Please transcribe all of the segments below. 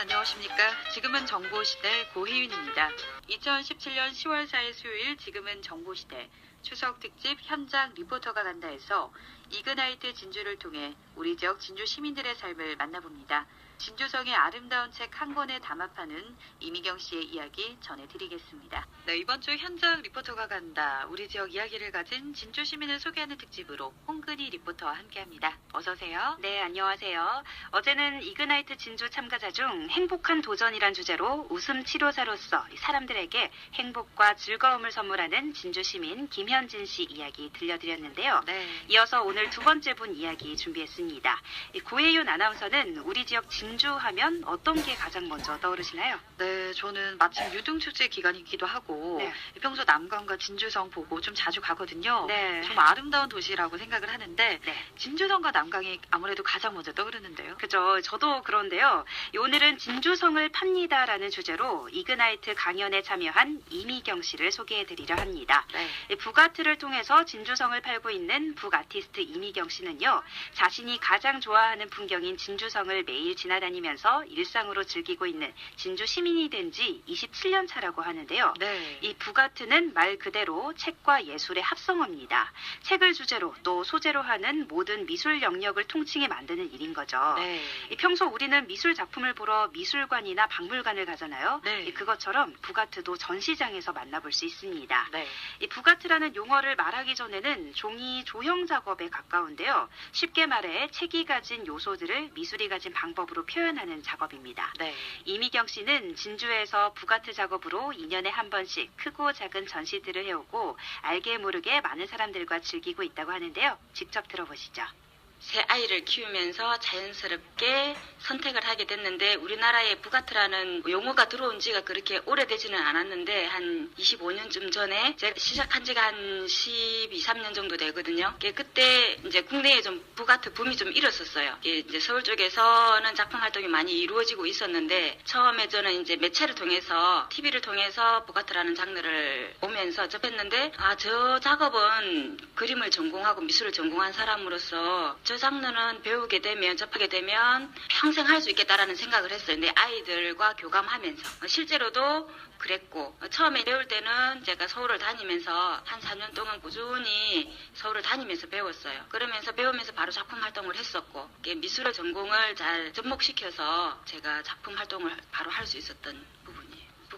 안녕하십니까. 지금은 정보시대 고희윤입니다. 2017년 10월 4일 수요일 지금은 정보시대 추석 특집 현장 리포터가 간다에서 이그나이트 진주를 통해 우리 지역 진주 시민들의 삶을 만나봅니다. 진주성의 아름다운 책 한 권에 담합하는 이미경 씨의 이야기 전해드리겠습니다. 네, 이번 주 현장 리포터가 간다. 우리 지역 이야기를 가진 진주 시민을 소개하는 특집으로 홍근희 리포터와 함께합니다. 어서 오세요. 네, 안녕하세요. 어제는 이그나이트 진주 참가자 중 행복한 도전이란 주제로 웃음 치료사로서 사람들에게 행복과 즐거움을 선물하는 진주 시민 김현진 씨 이야기 들려드렸는데요. 네. 이어서 오늘 두 번째 분 이야기 준비했습니다. 이 고혜윤 아나운서는 우리 지역 진주 하면 어떤 게 가장 먼저 떠오르시나요? 네, 저는 마침 유등축제 기간이기도 하고 네. 평소 남강과 진주성 보고 좀 자주 가거든요. 네. 정말 아름다운 도시라고 생각을 하는데 네. 진주성과 남강이 아무래도 가장 먼저 떠오르는데요. 그죠. 저도 그런데요. 오늘은 진주성을 팝니다라는 주제로 이그나이트 강연에 참여한 이미경 씨를 소개해드리려 합니다. 네. 이 북아트를 통해서 진주성을 팔고 있는 북아티스트 이미경 씨는요, 자신이 가장 좋아하는 풍경인 진주성을 매일 지나 다니면서 일상으로 즐기고 있는 진주 시민이 된 지 27년 차라고 하는데요. 네. 이 북아트는 말 그대로 책과 예술의 합성어입니다. 책을 주제로 또 소재로 하는 모든 미술 영역을 통칭해 만드는 일인 거죠. 네. 이 평소 우리는 미술 작품을 보러 미술관이나 박물관을 가잖아요. 네. 이 그것처럼 북아트도 전시장에서 만나볼 수 있습니다. 네. 이 북아트라는 용어를 말하기 전에는 종이 조형 작업에 가까운데요. 쉽게 말해 책이 가진 요소들을 미술이 가진 방법으로 표현하는 작업입니다. 네. 이미경 씨는 진주에서 북아트 작업으로 2년에 한 번씩 크고 작은 전시들을 해오고 알게 모르게 많은 사람들과 즐기고 있다고 하는데요. 직접 들어보시죠. 새 아이를 키우면서 자연스럽게 선택을 하게 됐는데 우리나라에 북아트라는 용어가 들어온 지가 그렇게 오래되지는 않았는데 한 25년쯤 전에 제가 시작한 지가 한 12, 3년 정도 되거든요. 이게 그때 이제 국내에 좀 북아트 붐이 좀 일었었어요. 이게 이제 서울 쪽에서는 작품 활동이 많이 이루어지고 있었는데 처음에 저는 이제 매체를 통해서 TV를 통해서 북아트라는 장르를 보면서 접했는데 아 저 작업은 그림을 전공하고 미술을 전공한 사람으로서 저 장르는 배우게 되면 접하게 되면 평생 할 수 있겠다라는 생각을 했어요. 근데 아이들과 교감하면서 실제로도 그랬고 처음에 배울 때는 제가 서울을 다니면서 한 4년 동안 꾸준히 서울을 다니면서 배웠어요. 그러면서 배우면서 바로 작품 활동을 했었고 미술의 전공을 잘 접목시켜서 제가 작품 활동을 바로 할 수 있었던.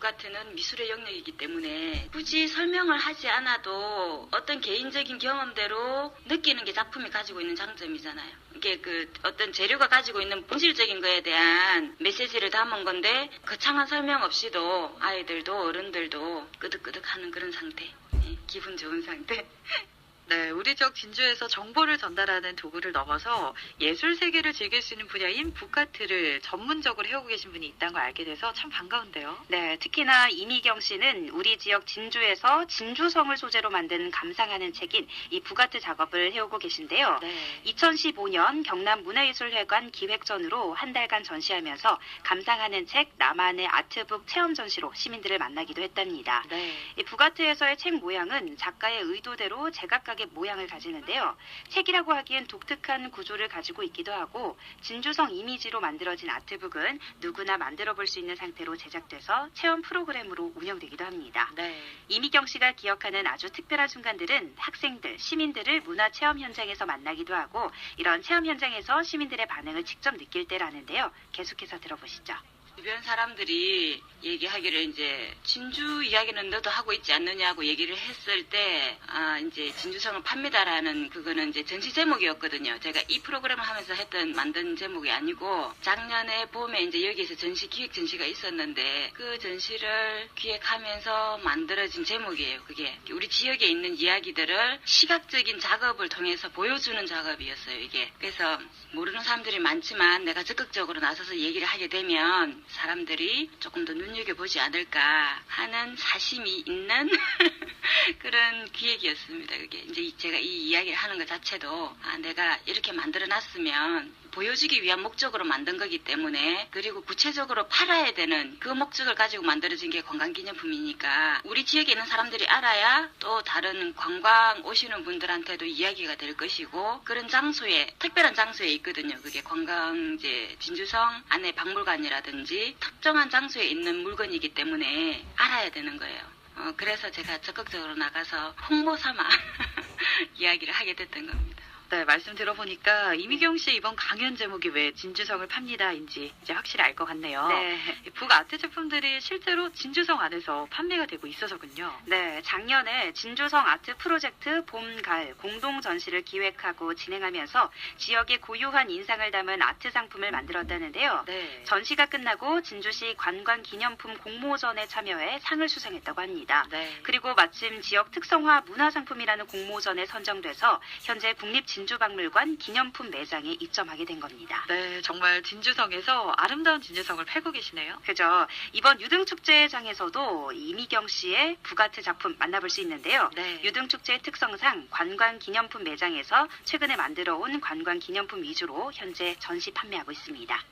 북아트는 미술의 영역이기 때문에 굳이 설명을 하지 않아도 어떤 개인적인 경험대로 느끼는 게 작품이 가지고 있는 장점이잖아요. 이게 그 어떤 재료가 가지고 있는 본질적인 거에 대한 메시지를 담은 건데 거창한 설명 없이도 아이들도 어른들도 끄덕끄덕 하는 그런 상태. 예, 기분 좋은 상태. 네, 우리 지역 진주에서 정보를 전달하는 도구를 넘어서 예술 세계를 즐길 수 있는 분야인 북아트를 전문적으로 해오고 계신 분이 있다는 걸 알게 돼서 참 반가운데요. 네, 특히나 이미경 씨는 우리 지역 진주에서 진주성을 소재로 만든 감상하는 책인 이 북아트 작업을 해오고 계신데요. 네. 2015년 경남 문화예술회관 기획전으로 한 달간 전시하면서 감상하는 책 나만의 아트북 체험 전시로 시민들을 만나기도 했답니다. 네. 이 북아트에서의 책 모양은 작가의 의도대로 제 각각의 모양을 가지는데요. 책이라고 하기엔 독특한 구조를 가지고 있기도 하고 진주성 이미지로 만들어진 아트북은 누구나 만들어 볼 수 있는 상태로 제작돼서 체험 프로그램으로 운영되기도 합니다. 네. 이미경 씨가 기억하는 아주 특별한 순간들은 학생들, 시민들을 문화 체험 현장에서 만나기도 하고 이런 체험 현장에서 시민들의 반응을 직접 느낄 때라는데요. 계속해서 들어보시죠. 주변 사람들이 얘기하기를 이제 진주 이야기는 너도 하고 있지 않느냐고 얘기를 했을 때, 아, 이제 진주성을 팝니다라는 그거는 이제 전시 제목이었거든요. 제가 이 프로그램을 하면서 했던, 만든 제목이 아니고, 작년에 봄에 이제 여기에서 전시, 기획 전시가 있었는데, 그 전시를 기획하면서 만들어진 제목이에요, 그게. 우리 지역에 있는 이야기들을 시각적인 작업을 통해서 보여주는 작업이었어요, 이게. 그래서 모르는 사람들이 많지만 내가 적극적으로 나서서 얘기를 하게 되면 사람들이 조금 더 눈여겨보지 않을까 하는 사심이 있는 그런 기획이었습니다. 그게 이제 이- 제가 이 이야기를 하는 것 자체도 아, 내가 이렇게 만들어 놨으면 보여주기 위한 목적으로 만든 거기 때문에 그리고 구체적으로 팔아야 되는 그 목적을 가지고 만들어진 게 관광기념품이니까 우리 지역에 있는 사람들이 알아야 또 다른 관광 오시는 분들한테도 이야기가 될 것이고 그런 장소에 특별한 장소에 있거든요. 그게 관광지 진주성 안에 박물관이라든지 특정한 장소에 있는 물건이기 때문에 알아야 되는 거예요. 어, 그래서 제가 적극적으로 나가서 홍보 삼아 이야기를 하게 됐던 겁니다. 네, 말씀 들어보니까 이미경 씨의 이번 강연 제목이 왜 진주성을 팝니다인지 이제 확실히 알 것 같네요. 네. 이북 아트 제품들이 실제로 진주성 안에서 판매가 되고 있어서군요. 네, 작년에 진주성 아트 프로젝트 봄, 가을 공동 전시를 기획하고 진행하면서 지역의 고유한 인상을 담은 아트 상품을 만들었다는데요. 네. 전시가 끝나고 진주시 관광기념품 공모전에 참여해 상을 수상했다고 합니다. 네. 그리고 마침 지역 특성화 문화상품이라는 공모전에 선정돼서 현재 국립진 주박물관 기념품 매장에 입점하게 된 겁니다. 네, 정말 진주성에서 아름다운 진주성을 펴고 계시네요. 그죠. 이번 유등축제장에서도 이미경 씨의 북아트 작품 만나볼 수 있는데요. 네. 유등축제의 특성상 관광 기념품 매장에서 최근에 만들어 온 관광 기념품 위주로 현재 전시 판매하고 있습니다.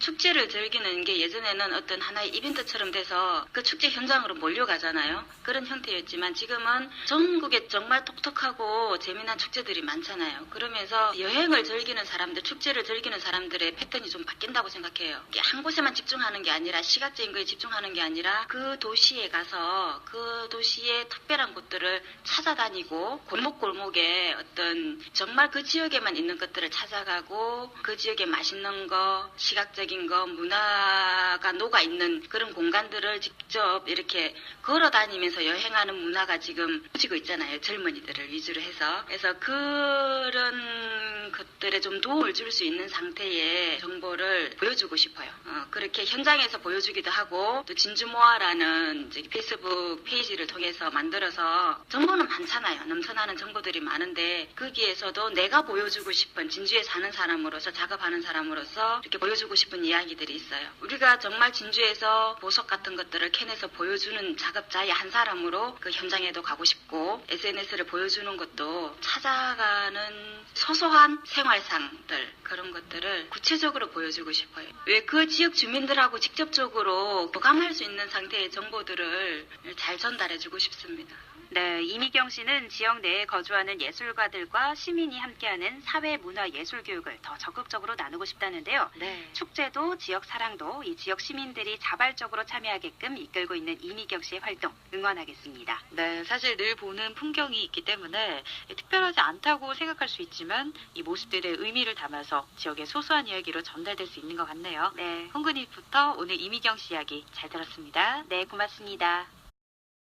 축제를 즐기는 게 예전에는 어떤 하나의 이벤트처럼 돼서 그 축제 현장으로 몰려가잖아요. 그런 형태였지만 지금은 전국에 정말 독특하고 재미난 축제들이 많잖아요. 그러면서 여행을 즐기는 사람들, 축제를 즐기는 사람들의 패턴이 좀 바뀐다고 생각해요. 한 곳에만 집중하는 게 아니라 시각적인 거에 집중하는 게 아니라 그 도시에 가서 그 도시의 특별한 곳들을 찾아다니고 골목골목에 어떤 정말 그 지역에만 있는 것들을 찾아가고 그 지역에 맛있는 거, 시각적인 거, 문화가 녹아 있는 그런 공간들을 직접 이렇게 걸어 다니면서 여행하는 문화가 지금 퍼지고 있잖아요. 젊은이들을 위주로 해서. 그래서 그런 것들에 좀 도움을 줄 수 있는 상태의 정보를 보여주고 싶어요. 어, 그렇게 현장에서 보여주기도 하고 또 진주모아라는 페이스북 페이지를 통해서 만들어서 정보는 많잖아요. 넘쳐나는 정보들이 많은데 거기에서도 내가 보여주고 싶은 진주에 사는 사람으로서 작업하는 사람으로서 이렇게 보여주고 싶은 이야기들이 있어요. 우리가 정말 진주에서 보석 같은 것들을 캐내서 보여주는 작업자의 한 사람으로 그 현장에도 가고 싶고 SNS를 보여주는 것도 찾아가는 소소한 생활상들 그런 것들을 구체적으로 보여주고 싶어요. 왜 그 지역 주민들하고 직접적으로 교감할 수 있는 상태의 정보들을 잘 전달해주고 싶습니다. 네, 이미경 씨는 지역 내에 거주하는 예술가들과 시민이 함께하는 사회 문화 예술 교육을 더 적극적으로 나누고 싶다는데요. 네. 축제 도 지역 사랑도 이 지역 시민들이 자발적으로 참여하게끔 이끌고 있는 이미경 씨의 활동 응원하겠습니다. 네, 사실 늘 보는 풍경이 있기 때문에 특별하지 않다고 생각할 수 있지만 이 모습들의 의미를 담아서 지역의 소소한 이야기로 전달될 수 있는 것 같네요. 네, 홍근희부터 오늘 이미경 씨 이야기 잘 들었습니다. 네 고맙습니다.